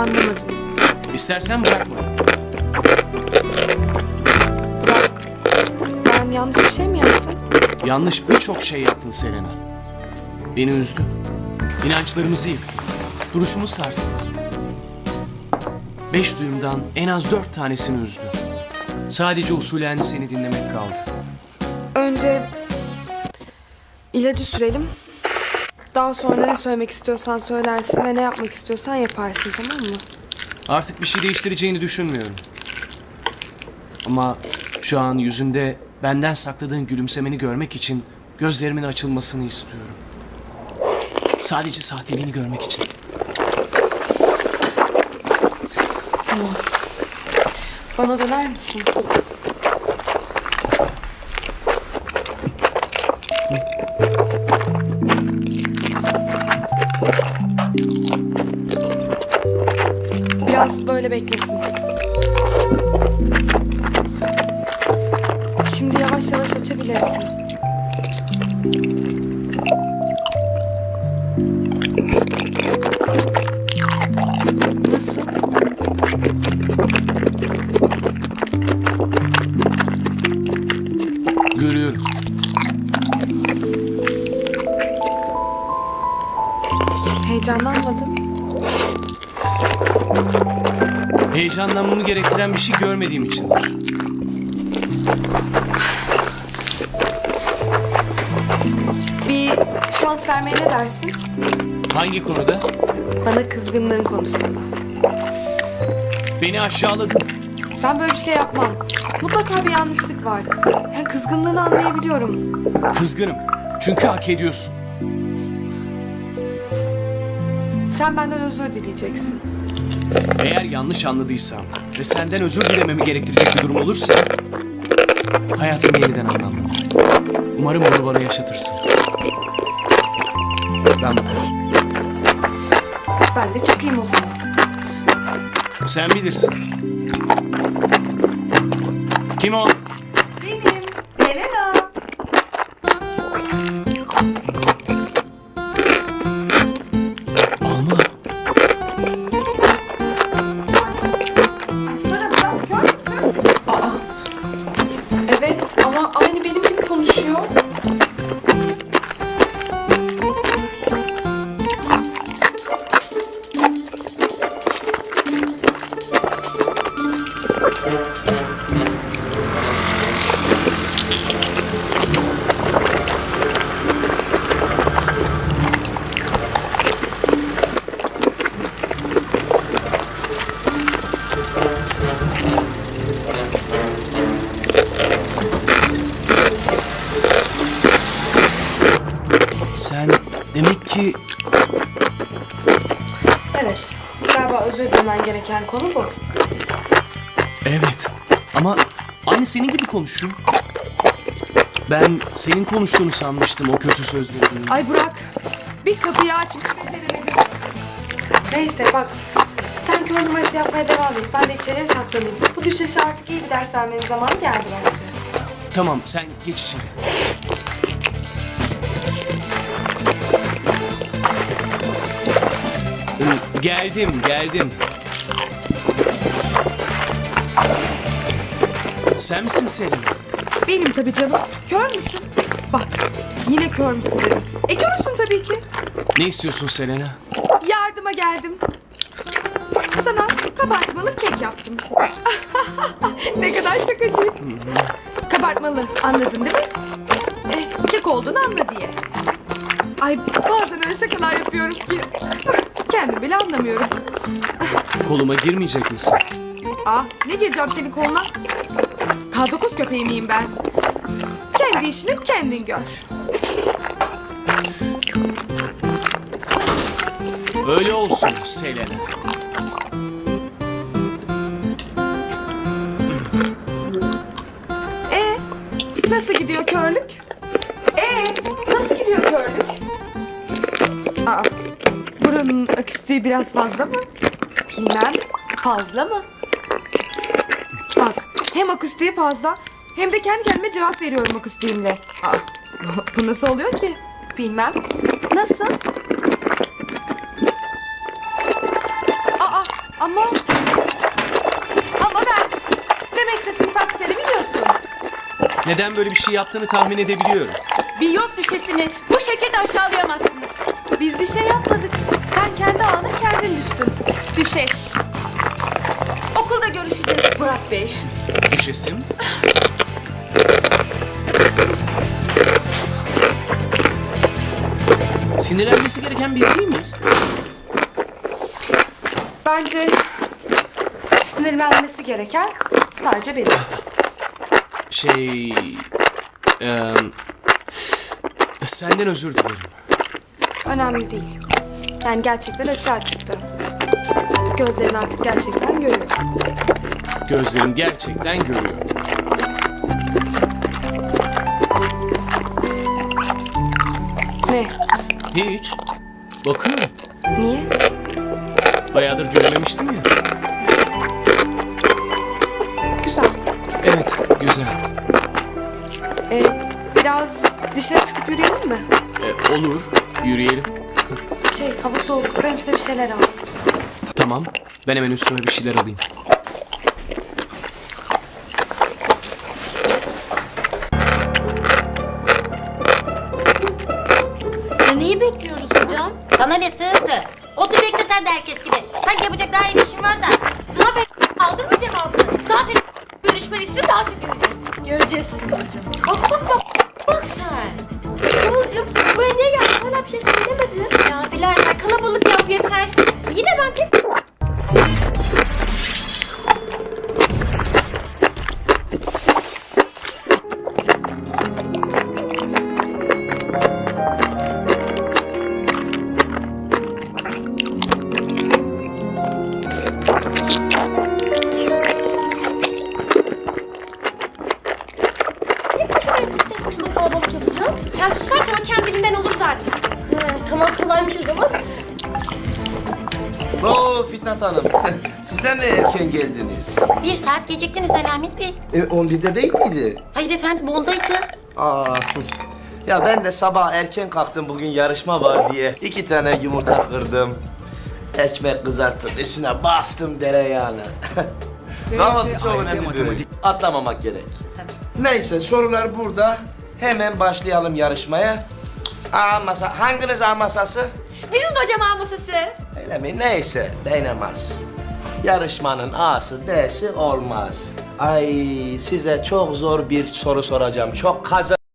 Anlamadım. İstersen bırakma. Burak, ben yanlış bir şey mi yaptım? Yanlış birçok şey yaptın Selena. Beni üzdün. İnançlarımızı yıktın. Duruşumu sarstın. Beş duyumdan en az dört tanesini üzdün. Sadece usulen seni dinlemek kaldı. Önce ilacı sürelim. Daha sonra ne söylemek istiyorsan söylersin ve ne yapmak istiyorsan yaparsın tamam mı? Artık bir şey değiştireceğini düşünmüyorum. Ama şu an yüzünde benden sakladığın gülümsemeni görmek için gözlerimin açılmasını istiyorum. Sadece sahteliğini görmek için. Tamam. Bana döner misin? Biraz böyle beklesin. Şimdi yavaş yavaş açabilirsin. Nasıl? Heyecanlanmadın? Heyecanlanmamı gerektiren bir şey görmediğim içindir. Bir şans vermeye ne dersin? Hangi konuda? Bana kızgınlığın konusunda. Beni aşağıladın. Ben böyle bir şey yapmam. Mutlaka bir yanlışlık var. Yani kızgınlığını anlayabiliyorum. Kızgınım. Çünkü hak ediyorsun. Sen benden özür dileyeceksin. Eğer yanlış anladıysam ve senden özür dilememi gerektirecek bir durum olursa hayatım yeniden anlamlanır. Umarım bunu bana yaşatırsın. Ben bakarım. Ben de çıkayım o zaman. Sen bilirsin. Kim o? Demek ki Evet. Galiba özür dilemen gereken konu bu. evet ama aynı senin gibi konuşuyor. Ben senin konuştuğunu sanmıştım o kötü sözleri duyunca. Ay Burak. Bir kapıyı aç. Neyse bak. Sen kör numarası yapmaya devam et. Ben de içeriye saklanayım. Bu düşeşe artık iyi bir ders vermenin zamanı geldi bence. Tamam sen geç içeri. Geldim, geldim. Sen misin Selin? Benim tabii canım. Kör müsün? Bak yine kör müsün dedim. E körsün tabii ki. Ne istiyorsun Selena? Yardıma geldim. Sana kabartmalı kek yaptım. ne kadar şakacıyım. Kabartmalı anladın değil mi? Eh, kek olduğunu anla diye. Ay bazen öyle şakalar yapıyorum ki. Kendim bile anlamıyorum. Koluma girmeyecek misin? Aa ne gireceğim senin koluna? K9 köpeği miyim ben? Kendi işini kendin gör. Öyle olsun Selena. E nasıl gidiyor körlük? Buranın akustiği biraz fazla mı? Bilmem. Fazla mı? Bak hem akustiği fazla hem de kendi kendime cevap veriyorum akustiğimle. Aa, bu nasıl oluyor ki? Bilmem. Nasıl? Aa, Ama... Ama ben demek sesimi takdiri biliyorsun. Neden böyle bir şey yaptığını tahmin edebiliyorum. Bir yok düşesini bu şekilde aşağılayamazsınız. Biz bir şey yapmadık. Sen kendi ağına kendin düştün. Düşeş. Okulda görüşeceğiz Burak Bey. Düşesim. Sinirlenmesi gereken biz değil miyiz? Bence sinirlenmesi gereken sadece benim. Şey... eee, senden özür dilerim. Önemli değil. Yani gerçekten açığa çıktı. Gözlerin artık gerçekten görüyor. Gözlerim gerçekten görüyor. Ne? Hiç. Bakıyorum. Niye? Bayağıdır görmemiştim ya. Güzel. Evet, güzel. Ee, biraz dışarı çıkıp yürüyelim mi? E, olur, yürüyelim. Şey, hava soğuk. Sen üstüne bir şeyler al. Tamam, ben hemen üstüme bir şeyler alayım. Ya neyi bekliyoruz hocam? Sana ne sığırdı? Otur bekle sen de herkes gibi. Sanki yapacak daha iyi bir işin var da. Ne haber? Aldın mı cevabını? Zaten görüşmeli sizi daha çok izleyeceğiz. Göreceğiz Kıvılcım. Bak bak bak. Bak sen. Sen susarsan o kendiliğinden olur zaten. tamam kolaymış o zaman. Oo Fitnat Hanım. Sizden de erken geldiniz. Bir saat geciktiniz Selamet Bey. E 11'de değil miydi? Hayır efendim ondaydı. Aa. Ya ben de sabah erken kalktım bugün yarışma var diye. iki tane yumurta kırdım. Ekmek kızarttım. Üstüne bastım dereyağını. Kahvaltı çok önemli bir. Atlamamak gerek. Neyse sorular burada. Hemen başlayalım yarışmaya. A masa. Hanginiz A masası? Biziz hocam ağ masası. Öyle mi? Neyse, değinemez. Yarışmanın A'sı B'si olmaz. Ay size çok zor bir soru soracağım. Çok kazı...